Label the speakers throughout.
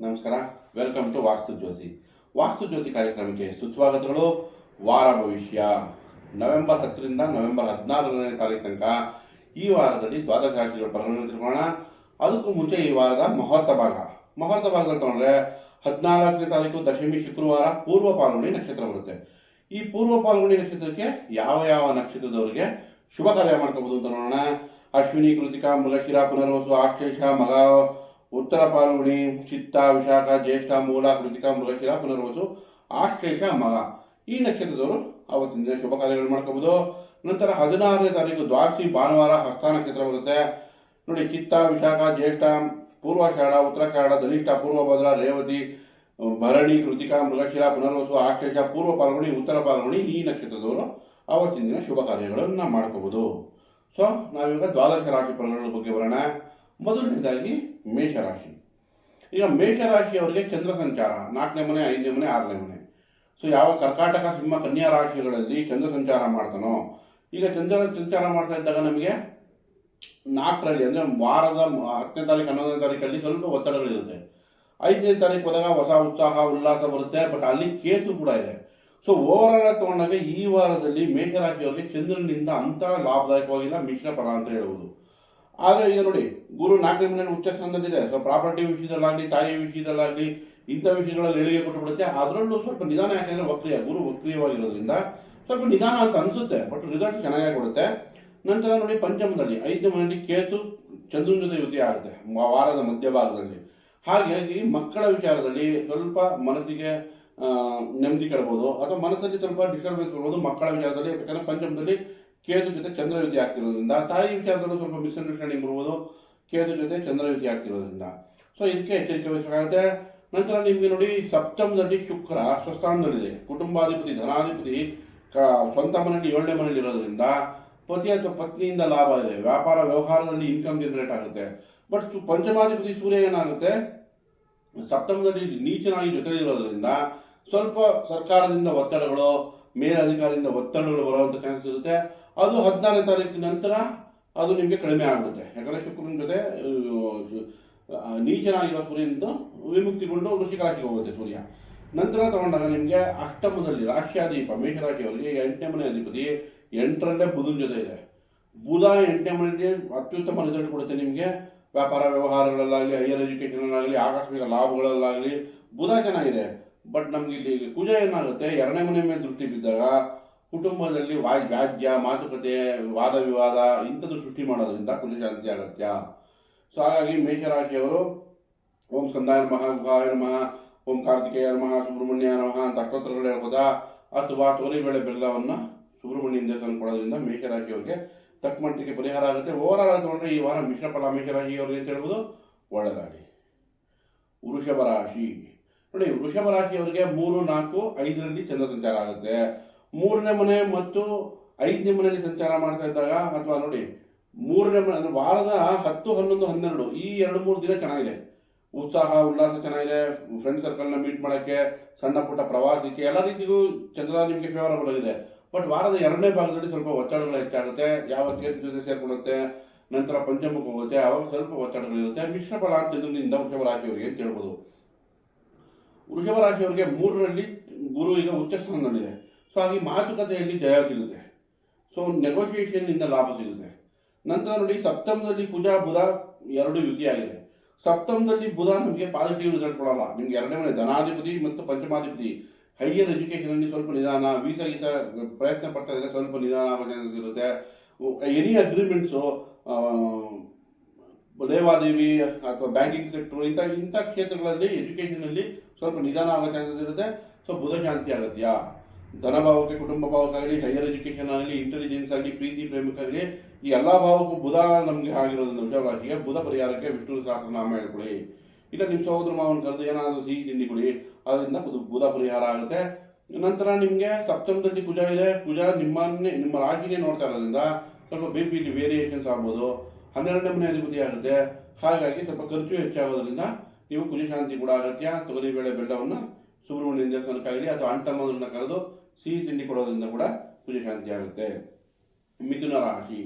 Speaker 1: ನಮಸ್ಕಾರ. Welcome to ವಾಸ್ತು ಜ್ಯೋತಿ ವಾಸ್ತು ಜ್ಯೋತಿ ಕಾರ್ಯಕ್ರಮಕ್ಕೆ ಸುಸ್ವಾಗತಗಳು. ವಾರ ಭವಿಷ್ಯ. ನವೆಂಬರ್ ಹತ್ತರಿಂದ ನವೆಂಬರ್ ಹದಿನಾರನೇ ತಾರೀಕು ತನಕ ಈ ವಾರದಲ್ಲಿ ದ್ವಾದಶ ರಾಶಿಗಳ ಫಲಗಳನ್ನು ತಿಳ್ಕೊಳ್ಳೋಣ. ಅದಕ್ಕೂ ಮುಂಚೆ ಈ ವಾರದ ಮುಹೂರ್ತ ಭಾಗ. ಮುಹೂರ್ತ ಭಾಗದಲ್ಲಿ ತಗೊಂಡ್ರೆ ಹದಿನಾಲ್ಕನೇ ತಾರೀಕು, ದಶಮಿ, ಶುಕ್ರವಾರ, ಪೂರ್ವ ಪಾಲ್ಗುಣಿ ನಕ್ಷತ್ರ ಬರುತ್ತೆ. ಈ ಪೂರ್ವ ಪಾಲ್ಗುಣಿ ನಕ್ಷತ್ರಕ್ಕೆ ಯಾವ ಯಾವ ನಕ್ಷತ್ರದವರಿಗೆ ಶುಭ ಕಾರ್ಯ ಮಾಡ್ಕೋಬಹುದು ಅಂತ ನೋಡೋಣ. ಅಶ್ವಿನಿ, ಕೃತಿಕಾ, ಮೃಗಶಿರ, ಪುನರ್ವಸು ಆಶ್ಲೇಷ ಮಗ ಉತ್ತರ ಪಾಲ್ಗುಣಿ ಚಿತ್ತ, ವಿಶಾಖ, ಜ್ಯೇಷ್ಠ, ಮೂಲ, ಕೃತಿಕ, ಮೃಗಶಿರ ಪುನರ್ವಸು, ಆಶ್ಲೇಷ, ಮಗ. ಈ ನಕ್ಷತ್ರದವರು ಅವತ್ತಿನ ದಿನ ಶುಭ ಕಾರ್ಯಗಳು ಮಾಡ್ಕೋಬಹುದು ನಂತರ ಹದಿನಾರನೇ ತಾರೀಕು ದ್ವಾದಶಿ ಭಾನುವಾರ ಹಸ್ತ ನಕ್ಷತ್ರ ಬರುತ್ತೆ. ನೋಡಿ, ಚಿತ್ತ, ವಿಶಾಖ, ಜ್ಯೇಷ್ಠ ಉತ್ತರ ಉತ್ತರಾಷಾಢ, ಧನಿಷ್ಠ, ಪೂರ್ವಭದ್ರ, ರೇವತಿ, ಭರಣಿ, ಕೃತಿಕಾ, ಮೃಗಶಿರ, ಪುನರ್ವಸು, ಆಶ್ಲೇಷ, ಪೂರ್ವ ಪಾಲ್ಗುಣಿ ಉತ್ತರ ಪಾಲ್ಗುಣಿ ಈ ನಕ್ಷತ್ರದವರು ಅವತ್ತಿನ ದಿನ ಶುಭ ಕಾರ್ಯಗಳನ್ನು ಮಾಡ್ಕೋಬಹುದು ಸೊ, ನಾವೀಗ ದ್ವಾದಶ ರಾಶಿ ಫಲಗಳ ಬಗ್ಗೆ ಬರೋಣ. ಮೊದಲನೇದಾಗಿ ಮೇಷರಾಶಿ. ಈಗ ಮೇಷರಾಶಿಯವರಿಗೆ ಚಂದ್ರ ಸಂಚಾರ, ನಾಲ್ಕನೇ ಮನೆ, ಐದನೇ ಮನೆ, ಆರನೇ ಮನೆ. ಸೊ ಯಾವ ಕರ್ಕಾಟಕ, ಸಿಂಹ, ಕನ್ಯಾ ರಾಶಿಗಳಲ್ಲಿ ಚಂದ್ರ ಸಂಚಾರ ಮಾಡ್ತಾನೋ, ಈಗ ಚಂದ್ರ ಸಂಚಾರ ಮಾಡ್ತಾ ಇದ್ದಾಗ ನಮಗೆ ನಾಲ್ಕರಲ್ಲಿ ಅಂದರೆ ವಾರದ ಹತ್ತನೇ ತಾರೀಕು, ಹನ್ನೊಂದನೇ ತಾರೀಕಲ್ಲಿ ಸ್ವಲ್ಪ ಒತ್ತಡಗಳಿರುತ್ತೆ. ಐದನೇ ತಾರೀಕು ಹೋದಾಗ ಹೊಸ ಉತ್ಸಾಹ, ಉಲ್ಲಾಸ ಬರುತ್ತೆ ಬಟ್ ಅಲ್ಲಿ ಕೇತು ಕೂಡ ಇದೆ. ಸೊ ಓವರ್ ಆಲ್ ತಗೊಂಡಾಗ ಈ ವಾರದಲ್ಲಿ ಮೇಷರಾಶಿಯವರಿಗೆ ಚಂದ್ರನಿಂದ ಅಂತ ಲಾಭದಾಯಕವಾಗಿಲ್ಲ, ಮಿಶ್ರ ಫಲ ಅಂತ ಹೇಳ್ಬೋದು. ಆದರೆ ಈಗ ನೋಡಿ, ಗುರು ನಾಲ್ಕನೇ ಮನೆಯಲ್ಲಿ ಉಚ್ಚ ಸ್ಥಾನದಲ್ಲಿದೆ ಸೊ ಪ್ರಾಪರ್ಟಿ ವಿಷಯದಲ್ಲಾಗಲಿ, ತಾಯಿ ವಿಷಯದಲ್ಲಾಗಲಿ, ಇಂಥ ವಿಷಯಗಳಲ್ಲಿ ಎಳಿಗೆ ಕೊಟ್ಟು ಬಿಡುತ್ತೆ ಅದರಲ್ಲೂ ಸ್ವಲ್ಪ ನಿಧಾನ ಯಾಕೆಂದ್ರೆ ವಕ್ರಿಯ, ಗುರು ವಕ್ರಿಯವಾಗಿರೋದ್ರಿಂದ ಸ್ವಲ್ಪ ನಿಧಾನ ಅಂತ ಅನಿಸುತ್ತೆ. ಬಟ್ ರಿಸಲ್ಟ್ ಚೆನ್ನಾಗೇ ಕೊಡುತ್ತೆ. ನಂತರ ನೋಡಿ ಪಂಚಮದಲ್ಲಿ, ಐದನೇ ಮನೆಯಲ್ಲಿ ಕೇತು ಚಂದ್ರನ ಜೊತೆ ಆಗುತ್ತೆ. ವಾರದ ಮಧ್ಯಭಾಗದಲ್ಲಿ. ಹಾಗಾಗಿ ಮಕ್ಕಳ ವಿಚಾರದಲ್ಲಿ ಸ್ವಲ್ಪ ಮನಸ್ಸಿಗೆ ನೆಮ್ಮದಿ ಕೆಡಬಹುದು ಅಥವಾ ಮನಸ್ಸಲ್ಲಿ ಸ್ವಲ್ಪ ಡಿಸ್ಟರ್ಬೆನ್ಸ್ ಕೊಡ್ಬೋದು ಮಕ್ಕಳ ವಿಚಾರದಲ್ಲಿ. ಯಾಕಂದ್ರೆ ಪಂಚಮದಲ್ಲಿ ಕೇತು ಜೊತೆ ಚಂದ್ರಯುತಿ ಆಗ್ತಿರೋದ್ರಿಂದ, ತಾಯಿ ವಿಚಾರದಲ್ಲೂ ಸ್ವಲ್ಪ ಮಿಸ್ಅಂಡರ್ಸ್ಟ್ಯಾಂಡಿಂಗ್ ಬರ್ಬೋದು ಕೇತು ಜೊತೆ ಚಂದ್ರಯುತಿ ಆಗ್ತಿರೋದ್ರಿಂದ. ಸೊ ಇದಕ್ಕೆ ಎಚ್ಚರಿಕೆ ವಹಿಸಬೇಕಾಗುತ್ತೆ. ನಂತರ ನಿಮಗೆ ನೋಡಿ, ಸಪ್ತಮದಲ್ಲಿ ಶುಕ್ರ ಸ್ವಸ್ಥಾನದಲ್ಲಿದೆ ಕುಟುಂಬಾಧಿಪತಿ, ಧನಾಧಿಪತಿ ಸ್ವಂತ ಮನೆಯಲ್ಲಿ ಏಳನೇ ಮನೆಯಲ್ಲಿ ಇರೋದ್ರಿಂದ ಪತಿ ಅಥವಾ ಪತ್ನಿಯಿಂದ ಲಾಭ ಇದೆ. ವ್ಯಾಪಾರ, ವ್ಯವಹಾರದಲ್ಲಿ ಇನ್ಕಮ್ ಜನರೇಟ್ ಆಗುತ್ತೆ. ಬಟ್ ಪಂಚಮಾಧಿಪತಿ ಸೂರ್ಯ ಏನಾಗುತ್ತೆ? ಸಪ್ತಮದಲ್ಲಿ ನೀಚನಾಗಿ ಜೊತೆಲಿರೋದ್ರಿಂದ ಸ್ವಲ್ಪ ಸರ್ಕಾರದಿಂದ ಒತ್ತಡಗಳು, ಮೇಲಧಿಕಾರಿಯಿಂದ ಒತ್ತಡಗಳು ಬರುವಂಥ ಚಾನ್ಸಸ್ ಇರುತ್ತೆ. ಅದು ಹದಿನಾರನೇ ತಾರೀಕಿನ ನಂತರ ಅದು ನಿಮಗೆ ಕಡಿಮೆ ಆಗುತ್ತೆ. ಯಾಕಂದರೆ ಶುಕ್ರನ ಜೊತೆ ನೀಚನಾಗಿರೋ ಸೂರ್ಯನಿಂದ ವಿಮುಕ್ತಿಗೊಂಡು ವೃಷಿಕ ರಾಶಿಗೆ ಹೋಗುತ್ತೆ ಸೂರ್ಯ. ನಂತರ ತಗೊಂಡಾಗ ನಿಮಗೆ ಅಷ್ಟಮದಲ್ಲಿ ರಾಶ್ಯಾಧಿಪ ಮೇಷರಾಶಿ ಅವರಿಗೆ ಎಂಟನೇ ಮನೆ ಅಧಿಪತಿ, ಎಂಟರಲ್ಲೇ ಬುಧನ ಜೊತೆ ಇದೆ. ಬುಧ ಎಂಟನೇ ಮನೆಗೆ ಅತ್ಯುತ್ತಮ ರಿಸಲ್ಟ್ ಕೊಡುತ್ತೆ ನಿಮಗೆ. ವ್ಯಾಪಾರ ವ್ಯವಹಾರಗಳಲ್ಲಾಗಲಿ ಹೈಯರ್ ಎಜುಕೇಷನಲ್ಲಾಗಲಿ ಆಕಸ್ಮಿಕ ಲಾಭಗಳಲ್ಲಾಗಲಿ ಬುಧ ಚೆನ್ನಾಗಿದೆ ಬಟ್ ನಮಗೆ ಇಲ್ಲಿ ಕುಜ ಏನಾಗುತ್ತೆ? ಎರಡನೇ ಮನೆ ಮೇಲೆ ದೃಷ್ಟಿ ಬಿದ್ದಾಗ ಕುಟುಂಬದಲ್ಲಿ ವಾಯ್ ವ್ಯಾಜ್ಯ, ಮಾತುಕತೆ, ವಾದ ವಿವಾದ ಇಂಥದ್ದು ಸೃಷ್ಟಿ ಮಾಡೋದ್ರಿಂದ ಕುಲಶಾಂತಿ ಅಗತ್ಯ. ಸೊ ಹಾಗಾಗಿ ಮೇಷರಾಶಿಯವರು, ಓಂ ಸ್ಕಂದಾಯ ನಮಃ, ಗುಹಾಯ ನಮಃ, ಓಂ ಕಾರ್ತಿಕೇಯ ನಮಃ, ಸುಬ್ರಹ್ಮಣ್ಯ ನಮಃ ಅಂತ ಅಷ್ಟೋತ್ತರಗಳು ಹೇಳ್ಬೋದಾ? ಅಥವಾ ತೊಗರಿಬೇಳೆ ಬೆಲ್ಲವನ್ನು ಸುಬ್ರಹ್ಮಣ್ಯಿಂದ ದೇವಸ್ಥಾನ ಕೊಡೋದ್ರಿಂದ ಮೇಷರಾಶಿಯವರಿಗೆ ತಕ್ಕ ಮಟ್ಟಿಗೆ ಪರಿಹಾರ ಆಗುತ್ತೆ. ಓವರ್ ಆಲ್ ತಗೊಂಡ್ರೆ ಈ ವಾರ ಮಿಶ್ರ ಫಲ ಮೇಷರಾಶಿಯವರಿಗೆ ಅಂತ ಹೇಳ್ಬೋದು. ಒಳ್ಳೆಯದಾಗಿ ವೃಷಭ ರಾಶಿ. ನೋಡಿ, ವೃಷಭ ರಾಶಿಯವರಿಗೆ ಮೂರು, ನಾಲ್ಕು, ಐದರಲ್ಲಿ ಚಂದ್ರ ಸಂಚಾರ ಆಗುತ್ತೆ. ಮೂರನೇ ಮನೆ ಮತ್ತು ಐದನೇ ಮನೆಯಲ್ಲಿ ಸಂಚಾರ ಮಾಡ್ತಾ ಇದ್ದಾಗ, ಅಥವಾ ನೋಡಿ, ಮೂರನೇ ಮನೆ ಅಂದರೆ ವಾರದ ಹತ್ತು, ಹನ್ನೊಂದು, ಹನ್ನೆರಡು, ಈ ಎರಡು, ಮೂರು ದಿನ ಚೆನ್ನಾಗಿದೆ. ಉತ್ಸಾಹ, ಉಲ್ಲಾಸ ಚೆನ್ನಾಗಿದೆ. ಫ್ರೆಂಡ್ ಸರ್ಕಲ್ನ ಮೀಟ್ ಮಾಡೋಕ್ಕೆ, ಸಣ್ಣ ಪುಟ್ಟ ಪ್ರವಾಸಕ್ಕೆ, ಎಲ್ಲ ರೀತಿಗೂ ಚಂದ್ರ ನಿಮಗೆ ಫೇವರಬಲ್ ಆಗಿದೆ. ಬಟ್ ವಾರದ ಎರಡನೇ ಭಾಗದಲ್ಲಿ ಸ್ವಲ್ಪ ಒತ್ತಡಗಳು ಹೆಚ್ಚಾಗುತ್ತೆ. ಯಾವ ಕೇಸ್ ಜೊತೆ ಸೇರ್ಕೊಳ್ಳುತ್ತೆ, ನಂತರ ಪಂಚಮಕ್ಕೆ ಹೋಗುತ್ತೆ, ಅವಾಗ ಸ್ವಲ್ಪ ಒತ್ತಡಗಳಿರುತ್ತೆ ಮಿಶ್ರ ಫಲ ಚಂದ್ರನಿಂದ ವೃಷಭ ರಾಶಿಯವರಿಗೆ ಅಂತ ಹೇಳ್ಬೋದು. ವೃಷಭ ರಾಶಿಯವರಿಗೆ ಮೂರರಲ್ಲಿ ಗುರು ಈಗ ಉಚ್ಚ ಸ್ಥಾನದಲ್ಲಿದೆ. ಸೊ ಹಾಗೆ ಮಾತುಕತೆಯಲ್ಲಿ ಜಯ ಸಿಗುತ್ತೆ. ಸೊ ನೆಗೋಷಿಯೇಷನ್ನಿಂದ ಲಾಭ ಸಿಗುತ್ತೆ. ನಂತರ ನೋಡಿ, ಸಪ್ತಮದಲ್ಲಿ ಕುಜ ಬುಧ ಎರಡು ಆಗಿದೆ ಸಪ್ತಮದಲ್ಲಿ ಬುಧ ನಿಮಗೆ ಪಾಸಿಟಿವ್ ರಿಸಲ್ಟ್ ಕೊಡಲ್ಲ. ನಿಮ್ಗೆ ಎರಡನೇ ಮನೆ ಧನಾಧಿಪತಿ ಮತ್ತು ಪಂಚಮಾಧಿಪತಿ. ಹೈಯರ್ ಎಜುಕೇಷನಲ್ಲಿ ಸ್ವಲ್ಪ ನಿಧಾನ ವೀಸಾ ಗೀಸಾ ಪ್ರಯತ್ನ ಪಡ್ತಾ ಇದ್ರೆ ಸ್ವಲ್ಪ ನಿಧಾನ ಆಗೋ ಚಾನ್ಸಸ್ ಇರುತ್ತೆ ಎನಿ ಅಗ್ರಿಮೆಂಟ್ಸು ಲೇವಾದೇವಿ ಅಥವಾ ಬ್ಯಾಂಕಿಂಗ್ ಸೆಕ್ಟರ್ ಇಂಥ ಇಂಥ ಕ್ಷೇತ್ರಗಳಲ್ಲಿ ಎಜುಕೇಷನಲ್ಲಿ ಸ್ವಲ್ಪ ನಿಧಾನ ಆಗೋ ಚಾನ್ಸಸ್ ಇರುತ್ತೆ. ಸೊ ಬುಧ ಶಾಂತಿ ಅಗತ್ಯ ಧನಭಾವಕ್ಕೆ, ಕುಟುಂಬ ಭಾವಕ್ಕಾಗಲಿ ಹೈಯರ್ ಎಜುಕೇಷನ್ ಆಗಲಿ ಇಂಟೆಲಿಜೆನ್ಸ್ ಆಗಲಿ, ಪ್ರೀತಿ ಪ್ರೇಮಕ್ಕಾಗಲಿ, ಈ ಎಲ್ಲ ಭಾವಕ್ಕೂ ಬುಧ ನಮಗೆ ಆಗಿರೋದ್ರಿಂದ ವಿಷಯ ರಾಶಿಗೆ ಬುಧ ಪರಿಹಾರಕ್ಕೆ ವಿಷ್ಣು ಸಹಸ್ರನಾಮ ಹೇಳ್ಕೊಳ್ಳಿ ಇಲ್ಲ ನಿಮ್ಮ ಸಹೋದರ ಮಾವನ ಕರೆದು ಏನಾದರೂ ಸಿಹಿ ತಿಂಡಿ ಕೊಡಿ. ಅದರಿಂದ ಬುಧ- ಪರಿಹಾರ ಆಗುತ್ತೆ. ನಂತರ ನಿಮಗೆ ಸಪ್ತಮದಲ್ಲಿ ಕುಜ ಇದೆ. ಕುಜ ನಿಮ್ಮನ್ನೇ ನಿಮ್ಮ ರಾಶಿನೇ ನೋಡ್ತಾ ಇರೋದ್ರಿಂದ ಸ್ವಲ್ಪ ಬಿ ಪಿ ವೇರಿಯೇಷನ್ಸ್ ಆಗ್ಬೋದು. ಹನ್ನೆರಡನೇ ಮನೆ ಅಧಿಪತಿ ಆಗುತ್ತೆ. ಹಾಗಾಗಿ ಸ್ವಲ್ಪ ಖರ್ಚು ಹೆಚ್ಚಾಗೋದ್ರಿಂದ ನೀವು ಕುಜ ಶಾಂತಿ ಕೂಡ ಅಗತ್ಯ ತೊಗರಿಬೇಳೆ ಬೆಲ್ಲವನ್ನು ಸುಬ್ರಹ್ಮಣ್ಯ ದೇವಸ್ಥಾನಕ್ಕಾಗಲಿ ಅಥವಾ ಅಣ್ತಮ್ಮದನ್ನ ಕರೆದು ಸಿಹಿ ತಿಂಡಿ ಕೊಡೋದ್ರಿಂದ ಕೂಡ ಕುಜ ಆಗುತ್ತೆ. ಮಿಥುನ ರಾಶಿ.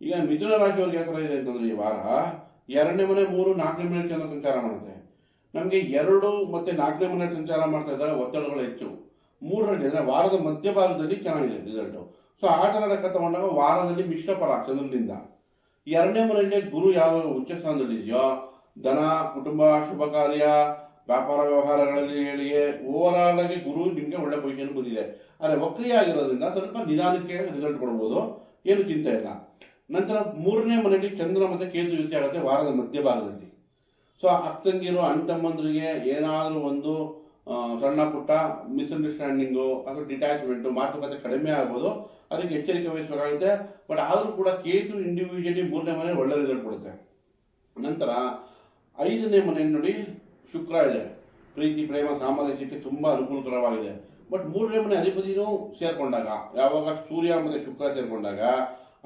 Speaker 1: ಈಗ ಮಿಥುನ ರಾಶಿಯವ್ರಿಗೆ ಯಾವ ಥರ ಇದೆ ಅಂತಂದ್ರೆ ಈ ವಾರ ಎರಡನೇ ಮನೆ ಮೂರು, ನಾಲ್ಕನೇ ಮನೆ ಚಂದ್ರ ಸಂಚಾರ ಮಾಡುತ್ತೆ. ನಮಗೆ ಎರಡು ಮತ್ತು ನಾಲ್ಕನೇ ಮನೆ ಸಂಚಾರ ಮಾಡ್ತಾ ಇದ್ದಾಗ ಒತ್ತಡಗಳು ಹೆಚ್ಚು. ಮೂರರಲ್ಲಿ ಅಂದರೆ ವಾರದ ಮಧ್ಯಭಾಗದಲ್ಲಿ ಚೆನ್ನಾಗಿದೆ ರಿಸಲ್ಟು ಸೊ ಆ ಥರ ಲೆಕ್ಕ ತಗೊಂಡಾಗ ವಾರದಲ್ಲಿ ಮಿಶ್ರ ಫಲ ಚಂದ್ರನಿಂದ. ಎರಡನೇ ಮನೆಯಲ್ಲಿ ಗುರು ಯಾವ ಉಚ್ಚ ಸ್ಥಾನದಲ್ಲಿದೆಯೋ, ಧನ, ಕುಟುಂಬ, ಶುಭ ಕಾರ್ಯ ವ್ಯಾಪಾರ ವ್ಯವಹಾರಗಳಲ್ಲಿ ಹೇಳಿಯೇ ಓವರಾಲ್ ಆಗಿ ಗುರು ನಿಮಗೆ ಒಳ್ಳೆ ಪೊಸಿಷನ್ ಬಂದಿದೆ ಆದರೆ ವಕ್ರಿಯ ಆಗಿರೋದ್ರಿಂದ ಸ್ವಲ್ಪ ನಿಧಾನಕ್ಕೆ ರಿಸಲ್ಟ್ ಕೊಡ್ಬೋದು. ಏನು ಚಿಂತೆ ಇಲ್ಲ. ನಂತರ ಮೂರನೇ ಮನೆಯಲ್ಲಿ ಚಂದ್ರ ಮತ್ತು ಕೇತು ಯುತಿ ಆಗುತ್ತೆ ವಾರದ ಮಧ್ಯಭಾಗದಲ್ಲಿ. ಸೊ ಅಕ್ಕಂಗಿರೋ ಅಣ್ಣ ತಮ್ಮಂದ್ರಿಗೆ ಏನಾದರೂ ಒಂದು ಸಣ್ಣ ಪುಟ್ಟ ಮಿಸ್ಅಂಡರ್ಸ್ಟ್ಯಾಂಡಿಂಗು ಅಥವಾ ಡಿಟ್ಯಾಚ್ಮೆಂಟು ಮಾತುಕತೆ ಕಡಿಮೆ ಆಗ್ಬೋದು. ಅದಕ್ಕೆ ಎಚ್ಚರಿಕೆ ವಹಿಸಬೇಕಾಗುತ್ತೆ. ಬಟ್ ಆದರೂ ಕೂಡ ಕೇತು ಇಂಡಿವಿಜುವಲಿ ಮೂರನೇ ಮನೆ ಒಳ್ಳೆ ರಿಸಲ್ಟ್ ಕೊಡುತ್ತೆ. ನಂತರ ಐದನೇ ಮನೆ ನೋಡಿ ಶುಕ್ರ ಇದೆ. ಪ್ರೀತಿ, ಪ್ರೇಮ ಸಾಮರಸ್ಯಕ್ಕೆ ತುಂಬ ಅನುಕೂಲಕರವಾಗಿದೆ. ಬಟ್ ಮೂರನೇ ಮನೆ ಅಧಿಪತಿನೂ ಸೇರಿಕೊಂಡಾಗ, ಯಾವಾಗ ಸೂರ್ಯ ಮತ್ತು ಶುಕ್ರ ಸೇರಿಕೊಂಡಾಗ,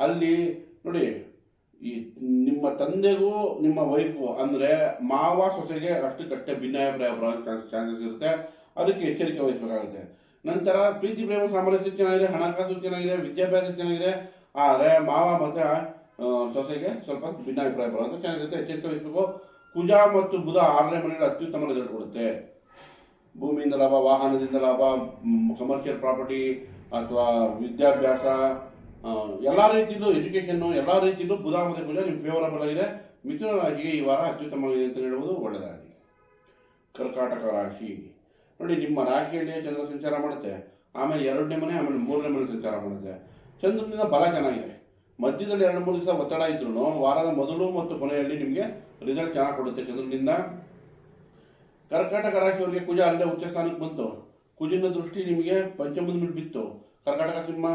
Speaker 1: ಅಲ್ಲಿ ನೋಡಿ, ಈ ನಿಮ್ಮ ತಂದೆಗೂ, ನಿಮ್ಮ ವೈಫು ಅಂದರೆ ಮಾವ ಸೊಸೆಗೆ ಅಷ್ಟಕ್ಕಷ್ಟೇ ಭಿನ್ನಾಭಿಪ್ರಾಯ ಬರೋ ಚಾನ್ಸಸ್ ಇರುತ್ತೆ. ಅದಕ್ಕೆ ಎಚ್ಚರಿಕೆ ವಹಿಸಬೇಕಾಗುತ್ತೆ. ನಂತರ ಪ್ರೀತಿ, ಪ್ರೇಮ ಸಾಮರಸ್ಯ ಚೆನ್ನಾಗಿದೆ, ಹಣಕಾಸು ಚೆನ್ನಾಗಿದೆ, ವಿದ್ಯಾಭ್ಯಾಸ ಚೆನ್ನಾಗಿದೆ. ಆದರೆ ಮಾವ ಮತ್ತು ಸೊಸೆಗೆ ಸ್ವಲ್ಪ ಭಿನ್ನಾಭಿಪ್ರಾಯ ಚಾನ್ಸ್ ಇರುತ್ತೆ. ಎಚ್ಚರಿಕೆ ವಹಿಸಬೇಕು. ಕುಜ ಮತ್ತು ಬುಧ ಆರನೇ ಮನೆಯಲ್ಲಿ ಅತ್ಯುತ್ತಮ ರಿಸಲ್ಟ್ ಕೊಡುತ್ತೆ ಭೂಮಿಯಿಂದ ಲಾಭ, ವಾಹನದಿಂದ ಲಾಭ ಕಮರ್ಷಿಯಲ್ ಪ್ರಾಪರ್ಟಿ ಅಥವಾ ವಿದ್ಯಾಭ್ಯಾಸ ಎಲ್ಲ ರೀತಿಯಲ್ಲೂ ಎಜುಕೇಷನ್ನು ಎಲ್ಲ ರೀತಿಯಲ್ಲೂ ಬುಧ ಮತ್ತು ಕುಜ ನಿಮ್ಮ ಫೇವರಬಲ್ ಆಗಿದೆ. ಮಿಥುನ ರಾಶಿಗೆ ಈ ವಾರ ಅತ್ಯುತ್ತಮವಾಗಿದೆ ಅಂತ ಹೇಳುವುದು ಒಳ್ಳೆಯದಾಗಿ ಕರ್ಕಾಟಕ ರಾಶಿ. ನೋಡಿ, ನಿಮ್ಮ ರಾಶಿಯಲ್ಲಿ ಚಂದ್ರ ಸಂಚಾರ ಮಾಡುತ್ತೆ. ಆಮೇಲೆ ಎರಡನೇ ಮನೆ, ಆಮೇಲೆ ಮೂರನೇ ಮನೆ ಸಂಚಾರ ಮಾಡುತ್ತೆ. ಚಂದ್ರನಿಂದ ಬಲ ಚೆನ್ನಾಗಿದೆ. ಮಧ್ಯದಲ್ಲಿ ಎರಡು ಮೂರು ದಿವಸ ಒತ್ತಡ ಇದ್ರೂ ವಾರದ ಮೊದಲು ಮತ್ತು ಕೊನೆಯಲ್ಲಿ ನಿಮಗೆ ರಿಸಲ್ಟ್ ಚೆನ್ನಾಗಿ ಕೊಡುತ್ತೆ. ಚಂದ್ರನಿಂದ ಕರ್ಕಾಟಕ ರಾಶಿಯವರಿಗೆ ಕುಜ ಅಲ್ಲೇ ಉಚ್ಚ ಸ್ಥಾನಕ್ಕೆ ಬಂತು. ಕುಜಿನ ದೃಷ್ಟಿ ನಿಮಗೆ ಪಂಚಮದ ಮೇಲೆ ಬಿತ್ತು. ಕರ್ಕಾಟಕ ಸಿಂಹ,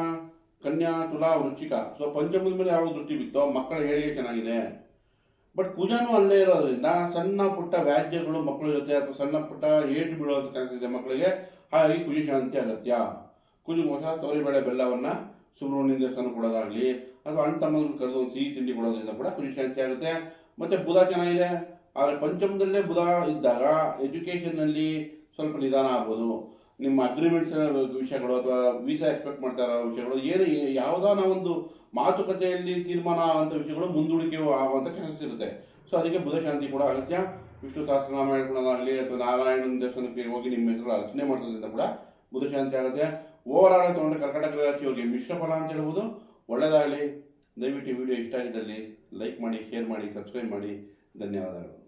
Speaker 1: ಕನ್ಯಾ, ತುಲಾ, ವೃಶ್ಚಿಕ. ಸೊ ಪಂಚಮದ ಮೇಲೆ ಯಾವ ದೃಷ್ಟಿ ಬಿತ್ತೋ ಮಕ್ಕಳ ಏಳಿಗೆ ಚೆನ್ನಾಗಿದೆ. ಬಟ್ ಕುಜನೂ ಅಲ್ಲೇ ಇರೋದ್ರಿಂದ ಸಣ್ಣ ಪುಟ್ಟ ವ್ಯಾಜ್ಯಗಳು ಮಕ್ಕಳ ಜೊತೆ ಅಥವಾ ಸಣ್ಣ ಪುಟ್ಟ ಏಟು ಬೀಳುವಂಥ ಚಾನ್ಸ್ ಇದೆ ಮಕ್ಕಳಿಗೆ. ಹಾಗಾಗಿ ಕುಜಿ ಶಾಂತಿ ಅಗತ್ಯ. ಕುಜಿಗೋಸ್ಕರ ತೊಗರಿಬೇಳೆ ಬೆಲ್ಲವನ್ನು ಸುಬ್ರಹ್ಮಣ್ಯ ದೇವಸ್ಥಾನ ಕೊಡೋದಾಗಲಿ ಅಥವಾ ಅಣ್ಣ ತಮ್ಮನ ಕರೆದು ಒಂದು ಸಿಹಿ ತಿಂಡಿ ಕೊಡೋದ್ರಿಂದ ಕೂಡ ಖುಷಿ ಶಾಂತಿ ಆಗುತ್ತೆ. ಮತ್ತೆ ಬುಧ ಚೆನ್ನಾಗಿದೆ. ಆದರೆ ಪಂಚಮದಲ್ಲೇ ಬುಧ ಇದ್ದಾಗ ಎಜುಕೇಷನ್ನಲ್ಲಿ ಸ್ವಲ್ಪ ನಿಧಾನ ಆಗ್ಬೋದು. ನಿಮ್ಮ ಅಗ್ರಿಮೆಂಟ್ಸ್ ವಿಷಯಗಳು ಅಥವಾ ವೀಸಾ ಎಕ್ಸ್ಪೆಕ್ಟ್ ಮಾಡ್ತಾ ಇರೋ ವಿಷಯಗಳು ಏನು ಯಾವುದಾನ ಒಂದು ಮಾತುಕತೆಯಲ್ಲಿ ತೀರ್ಮಾನ ಆಗುವಂಥ ವಿಷಯಗಳು ಮುಂದೂಡಿಕೆ ಆಗುವಂಥ ಚಾನ್ಸಸ್ ಇರುತ್ತೆ. ಸೊ ಅದಕ್ಕೆ ಬುಧ ಶಾಂತಿ ಕೂಡ ಅಗತ್ಯ. ವಿಷ್ಣು ಸಹಸ್ರನಾಮ ಅಥವಾ ನಾರಾಯಣನ ದೇವಸ್ಥಾನಕ್ಕೆ ಹೋಗಿ ನಿಮ್ಮ ಹೆಸರು ಅರ್ಚನೆ ಮಾಡೋದ್ರಿಂದ ಕೂಡ ಬುಧ ಶಾಂತಿ ಆಗುತ್ತೆ. ಓವರ್ ಆಲ್ ತೊಗೊಂಡ್ರೆ ಕರ್ನಾಟಕ ರಾಶಿಯವರಿಗೆ ಮಿಶ್ರ ಫಲ ಅಂತ ಹೇಳ್ಬೋದು. ಒಳ್ಳೆಯದಾಗಲಿ ದಯವಿಟ್ಟು ವಿಡಿಯೋ ಇಷ್ಟ ಆಗಿದ್ದಲ್ಲಿ ಲೈಕ್ ಮಾಡಿ ಶೇರ್ ಮಾಡಿ ಸಬ್ಸ್ಕ್ರೈಬ್ ಮಾಡಿ. ಧನ್ಯವಾದಗಳು.